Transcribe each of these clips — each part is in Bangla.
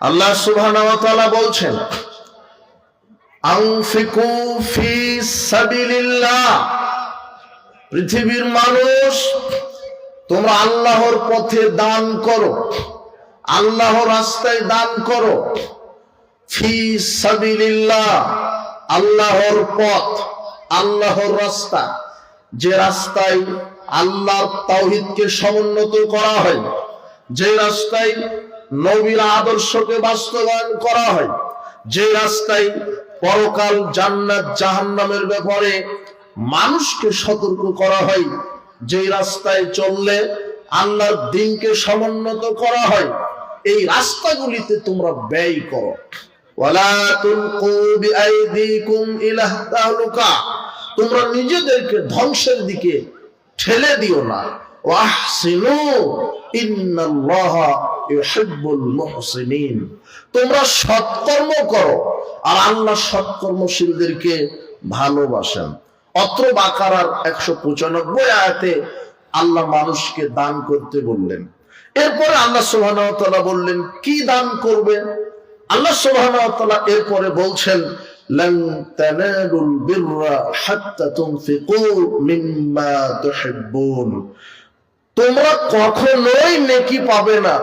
আল্লাহ সুবহানাহু বলছেন, আনফিকু ফি সাবিলিল্লাহ। পৃথিবীর মানুষ, তোমরা আল্লাহর পথে দান করো, আল্লাহর রাস্তায় দান করো। ফি সাবিলিল্লাহ, আল্লাহর পথ, আল্লাহর রাস্তা। যে রাস্তায় আল্লাহর তাওহীদকে সমুন্নত করা হয়, যে রাস্তায় নবীর আদর্শকে বাস্তবায়ন করা হয়। যে রাস্তায় পরকাল জান্নাত জাহান্নামের ব্যাপারে মানুষকে সতর্ক করা হয়, যে রাস্তায় চললে আল্লাহর দিনকে সমুন্নত করা হয়, এই রাস্তাগুলিতে তোমরা ব্যয় করো। তোমরা নিজেদেরকে ধ্বংসের দিকে ঠেলে দিও না। ওয়াহসিনু ইন্নাল্লাহা ইউহিব্বুল মুহসিনিন তোমরা সৎকর্ম করো আর আল্লাহ সৎকর্মশীলদেরকে ভালোবাসেন অত্র বাকারার একশো পঁচানব্বই আয়াতে আল্লাহ মানুষকে দান করতে বললেন এরপরে আল্লাহ সুবহানাহু ওয়া তাআলা বললেন কি দান করবে আল্লাহ সুবহানাহু ওয়া তাআলা এরপরে বলছেন لن تنالوا البر حتى تنفقوا مما تحبون তোমরা কখনোই নেকি পাবে না।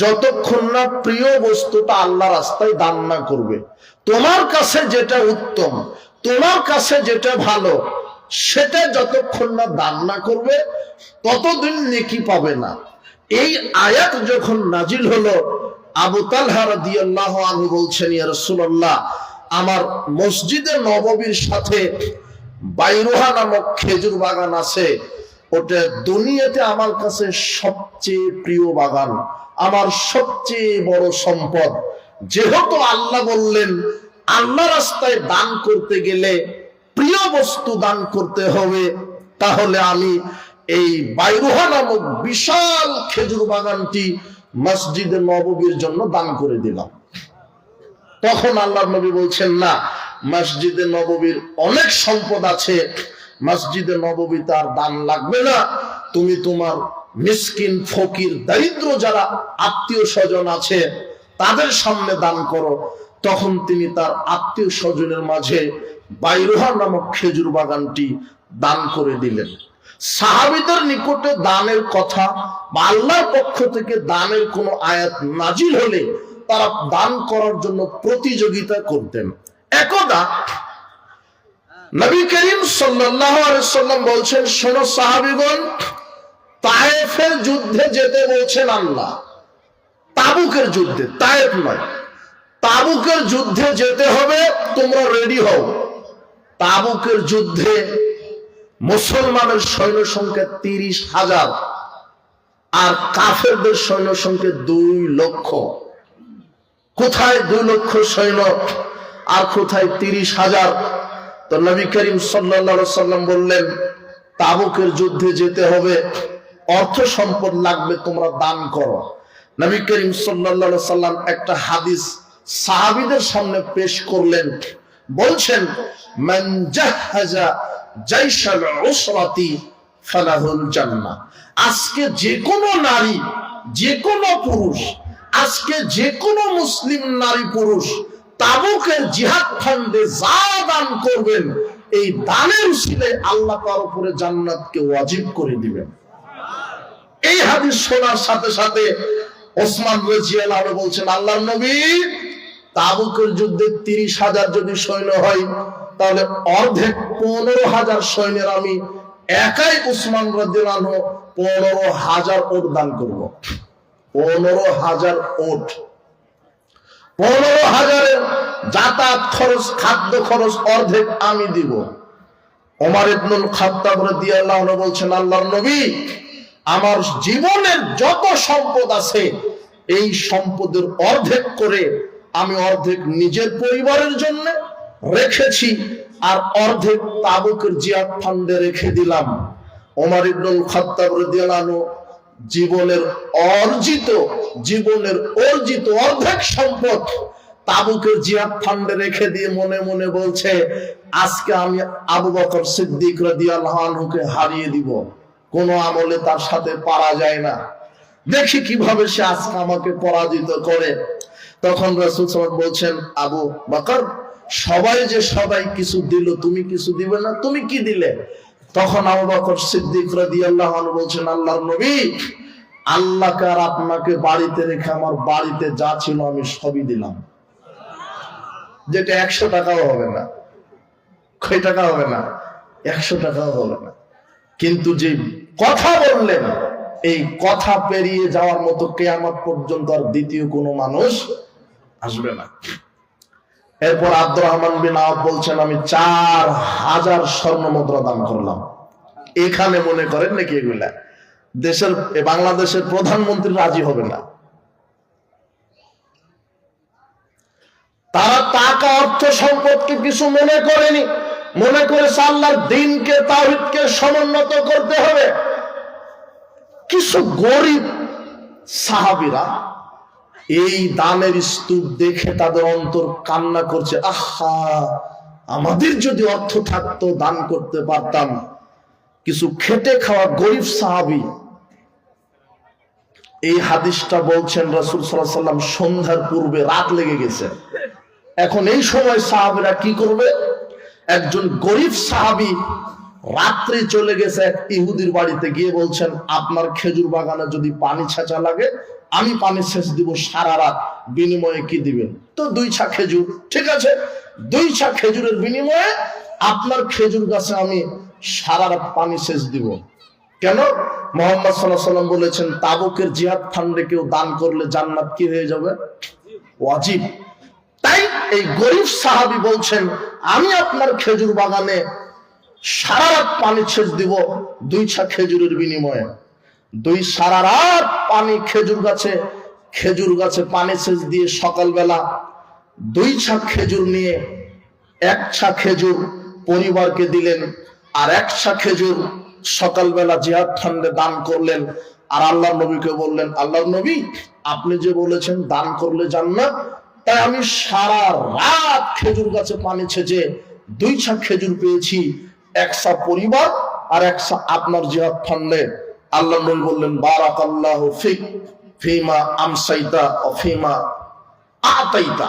যতক্ষণ না প্রিয় বস্তুটা আল্লাহ রাস্তায় দান না করবে। তোমার কাছে যেটা উত্তম, তোমার কাছে যেটা ভালো, সেটা যতক্ষণ না দান না করবে, ততদিন নেকি পাবে না। এই আয়াত যখন নাজিল হলো, আবু তালহা রাদিয়াল্লাহু আনহু বলছেন, ইয়া রাসূলুল্লাহ, আমার মসজিদে নববীর সাথে বাইরুহা নামক খেজুর বাগান আছে। ওটা দুনিয়াতে আমার কাছে সবচেয়ে প্রিয় বাগান, আমার সবচেয়ে বড় সম্পদ। যেহেতু আল্লাহ বললেন, আল্লাহ রাস্তায় দান করতে গেলে প্রিয় বস্তু দান করতে হবে, তাহলে আমি এই বাইরুহা নামক বিশাল খেজুর বাগানটি মসজিদে নববীর জন্য দান করে দিলাম। তখন আল্লাহ নবী বলছেন, না, মসজিদে নববীর অনেক সম্পদ আছে মসজিদে নববী তার দান লাগবে না। তুমি তোমার মিসকিন ফকির, দারিদ্র যারা আত্মীয় স্বজন আছে, তাদের সামনে দান করো। তখন তিনি তার আত্মীয় স্বজনের মাঝে বাইরোহা নামক খেজুর বাগানটি দান করে দিলেন। সাহাবিদের নিকটে দানের কথা বা আল্লাহর পক্ষ থেকে দানের কোনো আয়াত নাজিল হলে তারা দান করার জন্য প্রতিযোগিতা করতেন। একদা করিম সাল্লাম বলছেন, শোনো সাহাবিগণ, তায়েফের যুদ্ধে যেতে বলছেন আল্লাহ। তাবুকের যুদ্ধে, তায়েফ নয়। তাবুকের যুদ্ধে যেতে হবে, তোমরা রেডি হও। তাবুকের যুদ্ধে মুসলমানের সৈন্য সংখ্যা তিরিশ হাজার, আর কাফেরদের সৈন্য সংখ্যা দুই লক্ষ। কোথায় দুই লক্ষ সৈন্য, আর কোথায় তিরিশ হাজার তো নবী করিম সাল্লা সাল্লাম বললেন, তাবুকের যুদ্ধে যেতে হবে, অর্থ সম্পদ লাগবে, তোমরা দান করো। নবী করিম সাল্লা সাল্লাম একটা হাদিস সাহাবিদের সামনে পেশ করলেন। বলছেন আজকে যে কোনো নারী যে কোনো পুরুষ, আজকে যে কোনো মুসলিম নারী পুরুষ তাবুকের জিহাদ ফান্ডে যা দান করবেন, এই দানের উসিলে আল্লাহ তার উপরে জান্নাতকে ওয়াজিব করে দিবেন। এই হাদিস শোনার সাথে সাথে ওসমান রাজিয়াল্লাহু আনহু বলছেন, আল্লাহর নবী তাবুকের যুদ্ধে তিরিশ হাজার যদি সৈন্য হয়, তাহলে অর্ধেক পনেরো হাজার সৈন্যের আমি একাই উসমান রাজিয়াল্লাহু পনেরো হাজার ওট দান করব। পনেরো হাজার ওট। পনেরো হাজারের যাতায়াত খরচ, খাদ্য খরচ অর্ধেক আমি দিব। ওমার ইবনুল খাত্তাব রাদিয়াল্লাহু বলছেন, আল্লাহর নবী, আমার জীবনের যত সম্পদ আছে, এই সম্পদের অর্ধেক করে আমি অর্ধেক নিজের পরিবারের জন্য রেখেছি আর অর্ধেক তাবুকের জিয়াদ ফান্ডে রেখে দিলাম। ওমর ইবনুল খাত্তাব রাদিয়াল্লাহু জীবনের অর্জিত জীবনের অর্জিত অর্ধেক সম্পদ তাবুকের জিয়াদ ফান্ডে রেখে দিয়ে মনে মনে বলছে, আজকে আমি আবু বকর সিদ্দিক রাদিয়াল্লাহু হারিয়ে দিব। কোনো আমলে তার সাথে পারা যায় না। দেখি কীভাবে সে আজকে আমাকে পরাজিত করে। তখন রাসূল সাল্লাল্লাহু বলছেন, আবু বকর, সবাই যে সবাই কিছু দিল, তুমি কিছু দিবে না? তুমি কি দিলে? তখন আবু বকর সিদ্দিক রাদিয়াল্লাহু আনহু বলছেন, আল্লাহর নবী আল্লাহকে আর আপনাকে বাড়িতে রেখে আমার বাড়িতে যা ছিল আমি সবই দিলাম। যেটা একশো টাকাও হবে না, কয় টাকা হবে না, একশো টাকাও হবে না। কিন্তু যে কথা বললেন, এই কথা পেরিয়ে যাওয়ার মতো কেয়ামত পর্যন্ত আর দ্বিতীয় কোনো মানুষ আসবে না। এরপর আব্দুর রহমান বিন আওয়াব বলছেন, আমি চার হাজার স্বর্ণ মুদ্রা দান করলাম। এখানে মনে করেন নাকি এগুলা? দেশের বাংলাদেশের প্রধানমন্ত্রী রাজি হবে না। তারা টাকা, অর্থ, সম্পদকে কিছু মনে করেনি। মনে করেছে আল্লাহর দিনকে তাহিদকে সমুন্নত করতে হবে। কিছু গরিব সাহাবিরা এই দানের স্তূপ দেখে তাদের অন্তর কান্না করছে। আহা, আমাদের যদি অর্থ থাকতো, দান করতে পারতাম। কিছু খেটে খাওয়া গরিব সাহাবি। এই হাদিসটা বলছেন রাসূল আলাইহি সাল্লাম সন্ধ্যার পূর্বে রাত লেগে গেছে। এখন এই সময় সাহাবিরা কি করবে? একজন গরিব সাহাবি রাত্রে চলে গেছে, ইহুদির বাড়িতে গিয়ে বলছেন, আপনার খেজুর বাগানে যদি পানি ছেঁচা লাগে, আমি পানি সেচ দিব সারা রাত, বিনিময়ে কি দিবেন? তো দুই ছা খেজুর, ঠিক আছে? দুই ছা খেজুরের বিনিময়ে আপনার খেজুর গাছে আমি সারা রাত পানি সেচ দিব। কেন? মোহাম্মদ সাল্লাহ সাল্লাম বলেছেন, তাবুকের জিহাদ ফান্ডে কেউ দান করলে জান্নাত কি হয়ে যাবে? ওয়াজিব। তাই এই গরিব সাহাবি বলছেন, আমি আপনার খেজুর বাগানে সারা রাত পানি সেচ দিব, দুই ছা খেজুরের বিনিময়ে। দুই সারা রাত পানি খেজুর গাছে খেজুর গাছে পানি সেচ দিয়ে সকালবেলা দুই ছা খেজুর নিয়ে এক ছা খেজুর পরিবারকে দিলেন, আর এক ছা খেজুর সকালবেলা জিহাদ ফান্ডে দান করলেন, আর আল্লাহ নবীকে বললেন আল্লাহ নবী, আপনি যে বলেছেন দান করলে জান্নাত, তাই আমি সারা রাত খেজুর গাছে পানি ছেচে দুই ছা খেজুর পেয়েছি একসা পরিবার আর একসা আপনার জিহাদ ফান্ডে আল্লাহ নবী বললেন বারাক আল্লাহ ফিক ফিমা আমসাইতা ও ফিমা আতাইতা।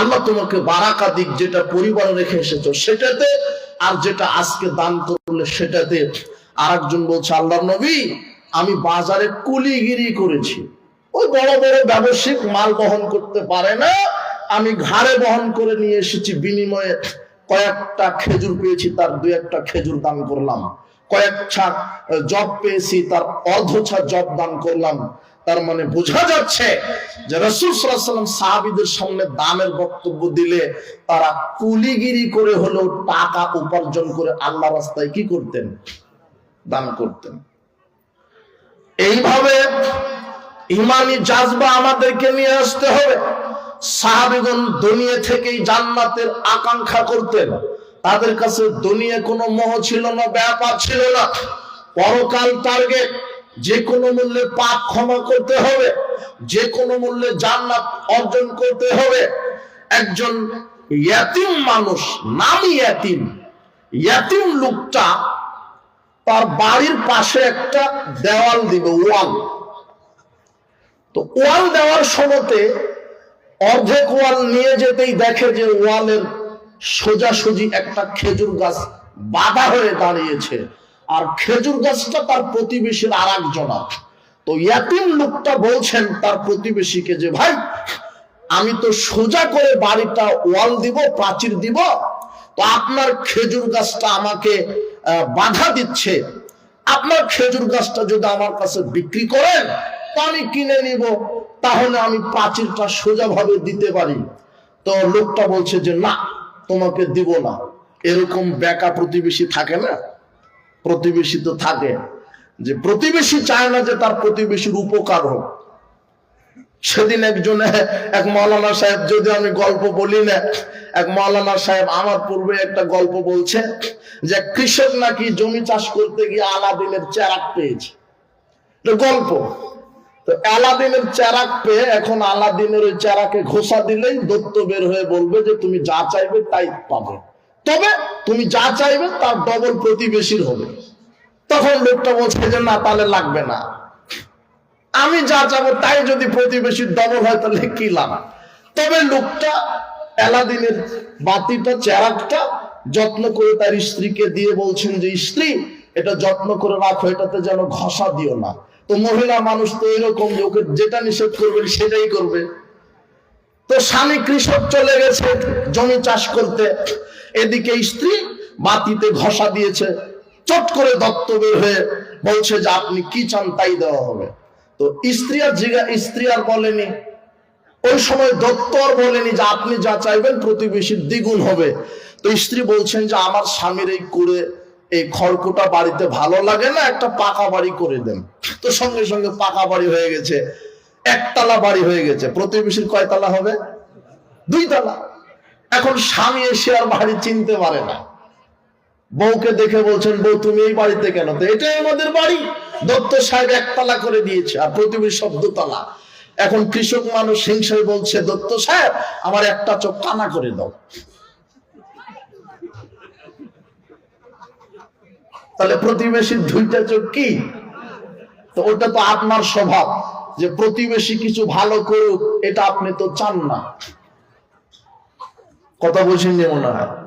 আল্লাহ তোমাকে বারাকা দিক যেটা পরিবার রেখে এসেছ সেটাতে, আর যেটা আজকে দান করলে সেটাতে। আর একজন বলছে, আল্লাহ নবী, আমি বাজারে কুলিগিরি করেছি। ওই বড় বড় ব্যবসায়িক মাল বহন করতে পারে না। আমি ঘাড়ে বহন করে নিয়ে এসেছি বিনিময়ে কয়েকটা খেজুর পেয়েছি, তার দুই একটা খেজুর দান করলাম। কয়েক ছাক জব পেয়েছি, তার অর্ধ ছা জব দান করলাম। তার মানে বোঝা যাচ্ছে যে রসুল সাল্লাম সাহাবিদের সামনে দানের বক্তব্য দিলে তারা কুলিগিরি করে হলেও টাকা উপার্জন করে আল্লাহ রাস্তায় কি করতেন? দান করতেন। এইভাবে ইমানি জাজবা আমাদেরকে নিয়ে আসতে হবে। সাহাবিগণ দুনিয়া থেকেই জান্নাতের আকাঙ্ক্ষা করতেন। তাদের কাছে দুনিয়া কোনো মোহ ছিল না, ব্যাপার ছিল না। পরকাল টার্গেট, যে কোনো মূল্যে পাপ ক্ষমা করতে হবে, যে কোনো মূল্যে জান্নাত অর্জন করতে হবে। একজন ইয়াতিম মানুষ নামই ইয়াতিম ইয়াতিম লোকটা তার বাড়ির পাশে একটা দেওয়াল দিবে, ওয়াল। তো ওয়াল দেওয়ার সময়তে অর্ধেক ওয়াল নিয়ে যেতেই দেখে যে ওয়ালের সোজাসুজি একটা খেজুর গাছ বাধা হয়ে দাঁড়িয়েছে। আর খেজুর গাছটা তার প্রতিবেশীর আর একজনা তো ইয়াতিম লোকটা বলছেন তার প্রতিবেশীকে যে, ভাই, আমি তো সোজা করে বাড়িটা ওয়াল দিব, প্রাচীর দিব, তো আপনার খেজুর গাছটা আমাকে বাধা দিচ্ছে। আপনার খেজুর গাছটা যদি আমার কাছে বিক্রি করেন আমি কিনে নিব, তাহলে আমি প্রাচীরটা সোজা ভাবে দিতে পারি। তো লোকটা বলছে যে, না, তোমাকে দিব না। এরকম বেকা প্রতিবেশী থাকে না? প্রতিবেশী তো থাকে। যে প্রতিবেশী চায় না যে তার প্রতিবেশীর উপকার হোক। সেদিন একজন, এক মৌলানা সাহেব, যদি আমি গল্প বলি না, এক মৌলানা সাহেব আমার পূর্বে একটা গল্প বলছে যে কৃষক নাকি জমি চাষ করতে গিয়ে আলাদিনের চেরাক পেয়েছে। গল্প। তো আলাদিনের চেরাক পেয়ে এখন আলাদিনের ওই চেরাকে ঘোষা দিলেই দত্ত বের হয়ে বলবে যে তুমি যা চাইবে তাই পাবে। তবে তুমি যা চাইবে তার ডবল প্রতিবেশীর হবে। তখন লোকটা বলছে যে, না, তাহলে লাগবে না। আমি যা চাবো তাই যদি প্রতিবেশীর ডবল হয়, তাহলে কি লাভ? তবে লোকটা এলাদিনের বাতিটা চেরাকটা যত্ন করে তার স্ত্রীকে দিয়ে বলছেন যে, স্ত্রী, এটা যত্ন করে রাখো, এটাতে যেন ঘষা দিও না। তো মহিলা মানুষ তো এরকম যে ওকে যেটা নিষেধ করবে সেটাই করবে। তো স্বামী কৃষক চলে গেছে জমি চাষ করতে। এদিকে স্ত্রী বাতিতে ঘষা দিয়েছে। চট করে দত্ত বের হয়ে বলছে যে, আপনি কি চান তাই দেওয়া হবে? তো স্ত্রী আর জিগা, স্ত্রী আর বলেনি। ওই সময় দত্ত আর বলেনি যে, আপনি যা চাইবেন প্রতিবেশীর দ্বিগুণ হবে। তো স্ত্রী বলছেন যে, আমার স্বামীর এই করে এই খড়কুটা বাড়িতে ভালো লাগে না, একটা পাকা বাড়ি করে দেন। তো সঙ্গে সঙ্গে পাকা বাড়ি হয়ে গেছে, একতলা বাড়ি হয়ে গেছে। প্রতিবেশীর কয়তলা হবে? দুই তলা। এখন স্বামী এসে আর বাড়ি চিনতে পারে না। বউকে দেখে বলছেন, বউ, তুমি এই বাড়িতে কেন? তো এটাই আমাদের বাড়ি। দত্ত সাহেব একতলা করে দিয়েছে, আর প্রতিবেশী সব দোতলা। এখন কৃষক মানুষ হিংসায় বলছে, দত্ত সাহেব, আমার একটা চোখ কানা করে দাও। তাহলে প্রতিবেশীর দুইটা চোখ কি? তো ওটা তো আপনার স্বভাব যে প্রতিবেশী কিছু ভালো করুক, এটা আপনি তো চান না। কথা বলছেন যে মনে হয়?